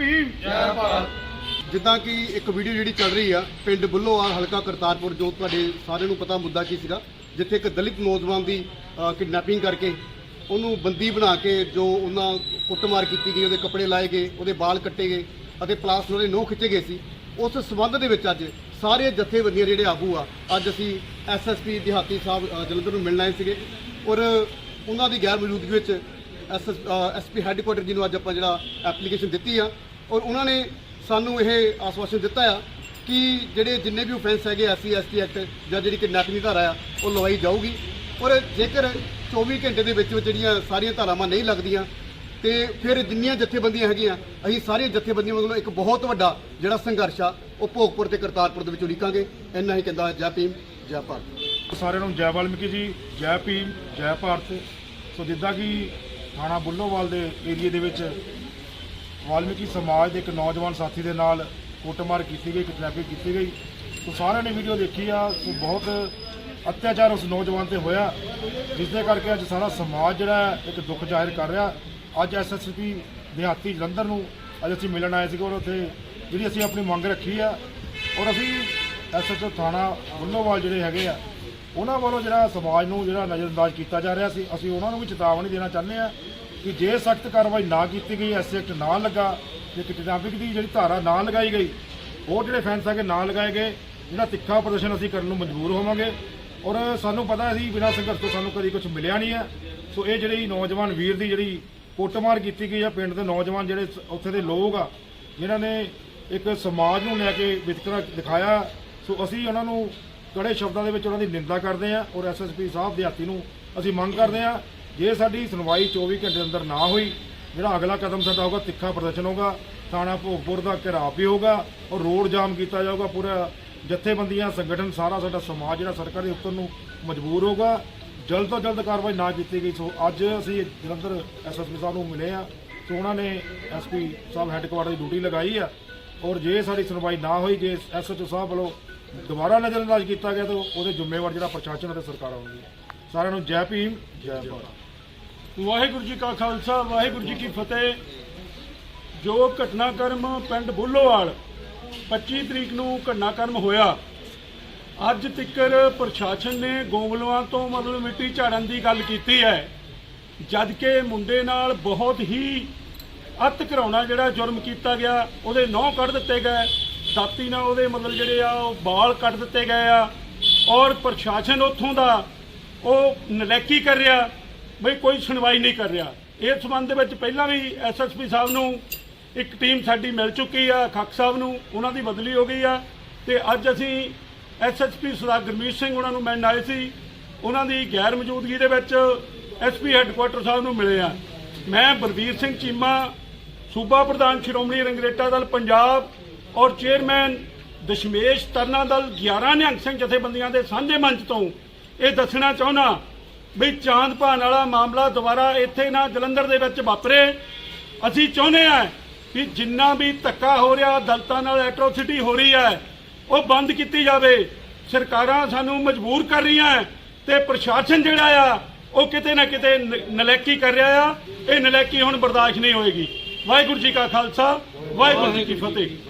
ਭੀਮ। ਜੈ ਭਾਰਤ। ਜਿੱਦਾਂ ਕਿ ਇੱਕ ਵੀਡੀਓ ਜਿਹੜੀ ਚੱਲ ਰਹੀ ਆ ਪਿੰਡ ਬੁੱਲੋਵਾਲ ਹਲਕਾ ਕਰਤਾਰਪੁਰ ਜੋ ਤੁਹਾਡੇ ਸਾਰਿਆਂ ਨੂੰ ਪਤਾ ਮੁੱਦਾ ਕੀ ਸੀਗਾ ਜਿੱਥੇ ਇੱਕ ਦਲਿਤ ਨੌਜਵਾਨ ਦੀ ਕਿਡਨੈਪਿੰਗ ਕਰਕੇ ਉਹਨੂੰ ਬੰਦੀ ਬਣਾ ਕੇ ਜੋ ਉਹਨਾਂ ਕੁੱਟਮਾਰ ਕੀਤੀ ਗਈ ਉਹਦੇ ਕੱਪੜੇ ਲਾਏ ਗਏ ਉਹਦੇ ਵਾਲ ਕੱਟੇ ਗਏ ਅਤੇ ਪਲਾਸ ਉਹਦੇ ਨੋਹ ਖਿੱਚੇ ਗਏ ਸੀ। ਉਸ ਸਬੰਧ ਦੇ ਵਿੱਚ ਅੱਜ ਸਾਰੇ ਜਥੇਬੰਦੀਆਂ ਜਿਹੜੇ ਆਗੂ ਆ ਅੱਜ ਅਸੀਂ ਐਸਐਸਪੀ ਦਿਹਾਤੀ ਸਾਹਿਬ ਜਲੰਧਰ ਨੂੰ ਮਿਲਣ ਆਏ ਸੀਗੇ ਔਰ ਉਹਨਾਂ ਦੀ ਗੈਰ ਮੌਜੂਦਗੀ ਵਿੱਚ ਐਸਪੀ ਹੈੱਡਕੁਆਟਰ ਜੀ ਨੂੰ ਅੱਜ ਆਪਾਂ ਜਿਹੜਾ ਐਪਲੀਕੇਸ਼ਨ ਦਿੱਤੀ ਆ ਔਰ ਉਹਨਾਂ ਨੇ ਸਾਨੂੰ ਇਹ ਆਸਵਾਸ਼ਨ ਦਿੱਤਾ ਆ ਕਿ ਜਿਹੜੇ ਜਿੰਨੇ ਵੀ ਆਫੈਂਸ ਹੈਗੇ ਐਸਸੀ, ਐਸਟੀ ਐਕਟ ਜਾਂ ਜਿਹੜੀ ਕਿਡਨੈਪਿੰਗ ਦੀ ਧਾਰਾ ਆ, ਉਹ ਲਵਾਈ ਜਾਊਗੀ। ਔਰ ਜੇਕਰ 24 ਘੰਟੇ ਦੇ ਵਿੱਚ ਵਿੱਚ ਜਿਹੜੀਆਂ ਸਾਰੀਆਂ ਧਾਰਾਵਾਂ ਨਹੀਂ ਲੱਗਦੀਆਂ, ਤੇ ਫਿਰ ਜਿੰਨੀਆਂ ਜਥੇਬੰਦੀਆਂ ਹੈਗੀਆਂ, ਅਸੀਂ ਸਾਰੀਆਂ ਜਥੇਬੰਦੀਆਂ ਵੱਲੋਂ ਇੱਕ ਬਹੁਤ ਵੱਡਾ ਜਿਹੜਾ ਸੰਘਰਸ਼ ਆ, ਉਹ ਭੋਗਪੁਰ ਤੇ ਕਰਤਾਰਪੁਰ ਦੇ ਵਿੱਚ ਉਲੀਕਾਂਗੇ ਇੰਨਾ ਹੀ ਕਹਿੰਦਾ ਜੈ ਭੀਮ, ਜੈ ਭਾਰਤ। ਸਾਰਿਆਂ ਨੂੰ ਜੈ ਵਾਲਮੀਕੀ ਜੀ, ਜੈ ਭੀਮ, ਜੈ ਭਾਰਤ। ਸੋ ਜਿੱਦਾਂ ਕਿ ਥਾਣਾ ਬੁੱਲੋਵਾਲ ਦੇ ਏਰੀਏ ਦੇ ਵਿੱਚ ਵਾਲਮੀਕੀ ਸਮਾਜ ਦੇ ਇੱਕ ਨੌਜਵਾਨ ਸਾਥੀ ਦੇ ਨਾਲ ਕੁੱਟਮਾਰ ਕੀਤੀ ਗਈ, ਕਿਡਨੈਪਿੰਗ ਕੀਤੀ ਗਈ। ਸੋ ਸਾਰਿਆਂ ਨੇ ਵੀਡੀਓ ਦੇਖੀ ਆ ਸੋ ਬਹੁਤ ਅਤਿਆਚਾਰ ਉਸ ਨੌਜਵਾਨ ਤੇ ਹੋਇਆ ਜਿਸ ਦੇ ਕਰਕੇ ਅੱਜ ਸਾਰਾ ਸਮਾਜ ਜਿਹੜਾ ਹੈ ਇੱਕ ਦੁੱਖ ਜ਼ਾਹਿਰ ਕਰ ਰਿਹਾ। ਅੱਜ ਐਸਐਸਪੀ ਦਿਹਾਤੀ ਜਲੰਧਰ ਨੂੰ ਅੱਜ ਅਸੀਂ ਮਿਲਣ ਆਏ ਸੀਗੇ ਔਰ ਉੱਥੇ ਜਿਹੜੀ ਅਸੀਂ ਆਪਣੀ ਮੰਗ ਰੱਖੀ ਆ, ਔਰ ਅਸੀਂ ਐਸਐਚਓ ਥਾਣਾ ਬੁੱਲੋਵਾਲ ਜਿਹੜੇ ਹੈਗੇ ਆ, ਉਹਨਾਂ ਵੱਲੋਂ ਜਿਹੜਾ ਸਮਾਜ ਨੂੰ ਜਿਹੜਾ ਨਜ਼ਰਅੰਦਾਜ਼ ਕੀਤਾ ਜਾ ਰਿਹਾ ਸੀ, ਅਸੀਂ ਉਹਨਾਂ ਨੂੰ ਵੀ ਚੇਤਾਵਨੀ ਦੇਣਾ ਚਾਹੁੰਦੇ ਆ ਕਿ ਜੇ ਸਖਤ ਕਾਰਵਾਈ ਨਾ ਕੀਤੀ ਗਈ, ਐਸ ਐਕਟ ਨਾ ਲੱਗਾ ਜੇ ਕਿਡਨੈਪਿੰਗ ਦੀ ਜਿਹੜੀ ਧਾਰਾ ਨਾ ਲਗਾਈ ਗਈ ਉਹ ਜਿਹੜੇ ਫੈਂਸ ਹੈਗੇ ਨਾ ਲਗਾਏ ਗਏ, ਜਿਹੜਾ ਤਿੱਖਾ ਪ੍ਰਦਰਸ਼ਨ ਅਸੀਂ ਕਰਨ ਨੂੰ ਮਜਬੂਰ ਹੋਵਾਂਗੇ। ਔਰ ਸਾਨੂੰ ਪਤਾ ਸੀ ਬਿਨਾਂ ਸੰਘਰਸ਼ ਤੋਂ ਸਾਨੂੰ ਕਦੀ ਕੁਝ ਮਿਲਿਆ ਨਹੀਂ ਹੈ। ਸੋ ਇਹ ਜਿਹੜੀ ਨੌਜਵਾਨ ਵੀਰ ਦੀ ਜਿਹੜੀ ਕੁੱਟਮਾਰ ਕੀਤੀ ਗਈ ਆ, ਪਿੰਡ ਦੇ ਨੌਜਵਾਨ ਜਿਹੜੇ ਉੱਥੇ ਦੇ ਲੋਕ ਆ, ਜਿਨ੍ਹਾਂ ਨੇ ਇੱਕ ਸਮਾਜ ਨੂੰ ਲੈ ਕੇ ਵਿਤਕਰਾ ਦਿਖਾਇਆ। ਸੋ ਅਸੀਂ ਉਹਨਾਂ ਨੂੰ ਕੜੇ ਸ਼ਬਦਾਂ ਦੇ ਵਿੱਚ ਉਹਨਾਂ ਦੀ ਨਿੰਦਾ ਕਰਦੇ ਆ ਔਰ ਐਸਐਸਪੀ ਸਾਹਿਬ ਦਿਹਾਤੀ ਨੂੰ ਅਸੀਂ ਮੰਗ ਕਰਦੇ ਆ ਜੇ ਸਾਡੀ ਸੁਣਵਾਈ 24 ਘੰਟੇ ਦੇ ਅੰਦਰ ਨਾ ਹੋਈ, ਜਿਹੜਾ ਅਗਲਾ ਕਦਮ ਸਾਡਾ ਹੋਗਾ ਤਿੱਖਾ ਪ੍ਰਦਰਸ਼ਨ ਹੋਗਾ ਥਾਣਾ ਭੋਗਪੁਰ ਦਾ ਘਿਰਾਵ ਵੀ ਹੋਗਾ ਔਰ ਰੋਡ ਜਾਮ ਕੀਤਾ ਜਾਊਗਾ, ਪੂਰਾ ਜਥੇਬੰਦੀਆਂ, ਸੰਗਠਨ, ਸਾਰਾ ਸਾਡਾ ਸਮਾਜ ਜਿਹੜਾ ਸੜਕਾਂ ਦੇ ਉੱਤਰ ਨੂੰ ਮਜਬੂਰ ਹੋਗਾ ਜਲਦ ਤੋਂ ਜਲਦ ਕਾਰਵਾਈ ਨਾ ਕੀਤੀ ਗਈ, ਸੋ ਅੱਜ ਅਸੀਂ ਜਲੰਧਰ ਐਸਐਸਪੀ ਸਾਹਿਬ ਨੂੰ ਮਿਲੇ ਆ ਸੋ ਉਹਨਾਂ ਨੇ ਐਸਪੀ ਸਾਹਿਬ ਹੈੱਡਕੁਆਟਰ ਦੀ ਡਿਊਟੀ ਲਗਾਈ ਆ ਔਰ ਜੇ ਸਾਡੀ ਸੁਣਵਾਈ ਨਾ ਹੋਈ, ਜੇ ਐਸਐਚਓ ਸਾਹਿਬ ਵੱਲੋਂ ਦੁਬਾਰਾ ਨਜ਼ਰਅੰਦਾਜ਼ ਕੀਤਾ ਗਿਆ, ਤਾਂ ਉਹਦੇ ਜ਼ਿੰਮੇਵਾਰ ਜਿਹੜਾ ਪ੍ਰਸ਼ਾਸਨ ਅਤੇ ਸਰਕਾਰ ਹੋਣਗੀ ਸਾਰਿਆਂ ਨੂੰ ਜੈ ਭੀਮ, ਜੈ ਭਾਰਤ। ਵਾਹਿਗੁਰੂ ਜੀ ਕਾ ਖਾਲਸਾ, ਵਾਹਿਗੁਰੂ ਜੀ ਕੀ ਫਤਿਹ। ਜੋ ਘਟਨਾਕ੍ਰਮ ਪਿੰਡ ਬੁੱਲੋਵਾਲ 25 ਤਰੀਕ ਨੂੰ ਘਟਨਾਕ੍ਰਮ ਹੋਇਆ, ਅੱਜ ਤੱਕਰ ਪ੍ਰਸ਼ਾਸਨ ਨੇ ਗੋਂਗਲੂਆਂ ਤੋਂ ਮਤਲਬ ਮਿੱਟੀ ਝਾੜਨ ਦੀ ਗੱਲ ਕੀਤੀ ਹੈ। ਜਦ ਕਿ ਮੁੰਡੇ ਨਾਲ ਬਹੁਤ ਹੀ ਅਤ ਕਰਾਉਣਾ ਜਿਹੜਾ ਜੁਰਮ ਕੀਤਾ ਗਿਆ, ਉਹਦੇ ਨੌ ਕੱਢ ਦਿੱਤੇ ਗਏ। ਦਾਤੀ ਨਾਲ ਉਹਦੇ ਮਤਲਬ ਜਿਹੜੇ ਆ, ਉਹ ਬਾਲ ਕੱਢ ਦਿੱਤੇ ਗਏ ਆ। ਔਰ ਪ੍ਰਸ਼ਾਸਨ ਉੱਥੋਂ ਦਾ ਉਹ ਨਲੈਕੀ ਕਰ ਰਿਹਾ, ਬਈ ਕੋਈ ਸੁਣਵਾਈ ਨਹੀਂ ਕਰ ਰਿਹਾ। ਇਸ ਸੰਬੰਧ ਦੇ ਵਿੱਚ ਪਹਿਲਾਂ ਵੀ ਐਸਐਸਪੀ ਸਾਹਿਬ ਨੂੰ ਇੱਕ ਟੀਮ ਸਾਡੀ ਮਿਲ ਚੁੱਕੀ ਆ ਖੱਕ ਸਾਹਿਬ ਨੂੰ, ਉਹਨਾਂ ਦੀ ਬਦਲੀ ਹੋ ਗਈ ਆ। ਤੇ ਅੱਜ ਅਸੀਂ ਐਸਐਸਪੀ ਸਰਦਾਰ ਗੁਰਮੀਤ ਸਿੰਘ ਉਹਨਾਂ ਨੂੰ ਮਿਲਣ ਆਏ ਸੀ। ਉਹਨਾਂ ਦੀ ਗੈਰ ਮੌਜੂਦਗੀ ਦੇ ਵਿੱਚ ਐਸਪੀ ਹੈੱਡਕੁਆਟਰ ਸਾਹਿਬ ਨੂੰ ਮਿਲੇ ਆ। ਮੈਂ ਬਲਬੀਰ ਸਿੰਘ ਚੀਮਾ, ਸੂਬਾ ਪ੍ਰਧਾਨ ਸ਼੍ਰੋਮਣੀ ਰੰਗਰੇਟਾ ਦਲ ਪੰਜਾਬ ਔਰ ਚੇਅਰਮੈਨ ਦਸ਼ਮੇਸ਼ ਤਰਨਾ ਦਲ 11 ਨਿਹੰਗ ਸਿੰਘ ਜਥੇਬੰਦੀਆਂ ਦੇ ਸਾਂਝੇ ਮੰਚ ਤੋਂ ਇਹ ਦੱਸਣਾ ਚਾਹੁੰਦਾ ਵੀ ਚਾਂਦ ਭਾਨ ਵਾਲਾ ਮਾਮਲਾ ਦੁਬਾਰਾ ਇੱਥੇ ਨਾ ਜਲੰਧਰ ਦੇ ਵਿੱਚ ਵਾਪਰੇ। ਅਸੀਂ ਚਾਹੁੰਦੇ ਆ ਕਿ ਜਿੰਨਾ ਵੀ ਧੱਕਾ ਹੋ ਰਿਹਾ ਦਲਤਾਂ ਨਾਲ ਐਟਰੋਸਿਟੀ ਹੋ ਰਹੀ ਹੈ, ਉਹ ਬੰਦ ਕੀਤੀ ਜਾਵੇ। ਸਰਕਾਰਾਂ ਸਾਨੂੰ ਮਜਬੂਰ ਕਰ ਰਹੀਆਂ ਹੈ ਤੇ ਪ੍ਰਸ਼ਾਸਨ ਜਿਹੜਾ ਆ, ਉਹ ਕਿਤੇ ਨਾ ਕਿਤੇ ਨ- ਨਲਾਇਕੀ ਕਰ ਰਿਹਾ ਆ। ਇਹ ਨਲਾਇਕੀ ਹੁਣ ਬਰਦਾਸ਼ਤ ਨਹੀਂ ਹੋਏਗੀ। ਵਾਹਿਗੁਰੂ ਜੀ ਕਾ ਖਾਲਸਾ, ਵਾਹਿਗੁਰੂ ਜੀ ਕੀ ਫਤਿਹ।